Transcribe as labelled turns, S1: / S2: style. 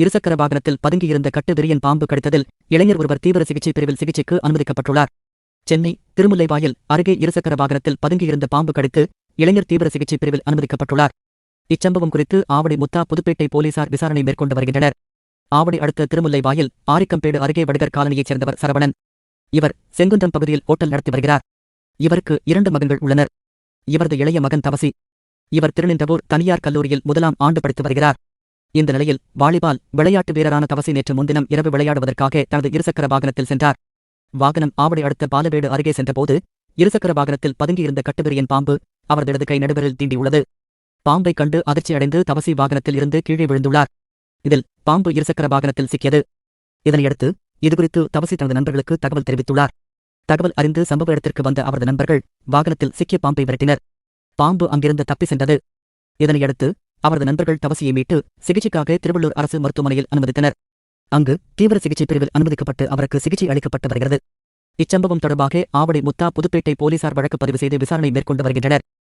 S1: இருசக்கர வாகனத்தில் பதுங்கியிருந்த கட்டு விரியன் பாம்பு கடித்ததில் இளைஞர் ஒருவர் தீவிர சிகிச்சை பிரிவில் சிகிச்சைக்கு அனுமதிக்கப்பட்டுள்ளார். சென்னை திருமுல்லைவாயில் அருகே இருசக்கர வாகனத்தில் பதுங்கியிருந்த பாம்பு கடித்து இளைஞர் தீவிர சிகிச்சை பிரிவில் அனுமதிக்கப்பட்டுள்ளார். இச்சம்பவம் குறித்து ஆவடி முத்தா புதுப்பேட்டை போலீசார் விசாரணை மேற்கொண்டு வருகின்றனர். ஆவடி அடுத்த திருமுல்லைவாயில் ஆரிக்கம்பேடு அருகே வடுகர் காலனியைச் சேர்ந்தவர் சரவணன். இவர் செங்குன்றம் பகுதியில் ஓட்டல் நடத்தி வருகிறார். இவருக்கு இரண்டு மகன்கள் உள்ளனர். இவரது இளைய மகன் தவசி. இவர் திருநின்றவூர் தனியார் கல்லூரியில் முதலாம் ஆண்டு படித்து வருகிறார். இந்த நிலையில் வாலிபால் விளையாட்டு வீரரான தவசை நேற்று முன்தினம் இரவு விளையாடுவதற்காக தனது இருசக்கர வாகனத்தில் சென்றார். வாகனம் ஆவடி அடுத்த பாலவேடு அருகே சென்றபோது இருசக்கர வாகனத்தில் பதுங்கியிருந்த கட்டுவிரியன் பாம்பு அவரது இடது கை நடுவரில் தீண்டியுள்ளது. பாம்பை கண்டு அதிர்ச்சியடைந்து தவசி வாகனத்தில் இருந்து கீழே விழுந்துள்ளார். இதில் பாம்பு இருசக்கர வாகனத்தில் சிக்கியது. இதனையடுத்து இதுகுறித்து தவசி தனது நண்பர்களுக்கு தகவல் தெரிவித்துள்ளார். தகவல் அறிந்து சம்பவ இடத்திற்கு வந்த அவரது நண்பர்கள் வாகனத்தில் சிக்கிய பாம்பை விரட்டினர். பாம்பு அங்கிருந்து தப்பி சென்றது. இதனையடுத்து அவரது நண்பர்கள் தவசியை மீட்டு சிகிச்சைக்காக திருவள்ளூர் அரசு மருத்துவமனையில் அனுமதித்தனர். அங்கு தீவிர சிகிச்சை பிரிவில் அனுமதிக்கப்பட்டு அவருக்கு சிகிச்சை அளிக்கப்பட்டு வருகிறது. இச்சம்பவம் தொடர்பாக ஆவடி முத்தா புதுப்பேட்டை போலீசார் வழக்கு பதிவு செய்து விசாரணை மேற்கொண்டு வருகின்றனர்.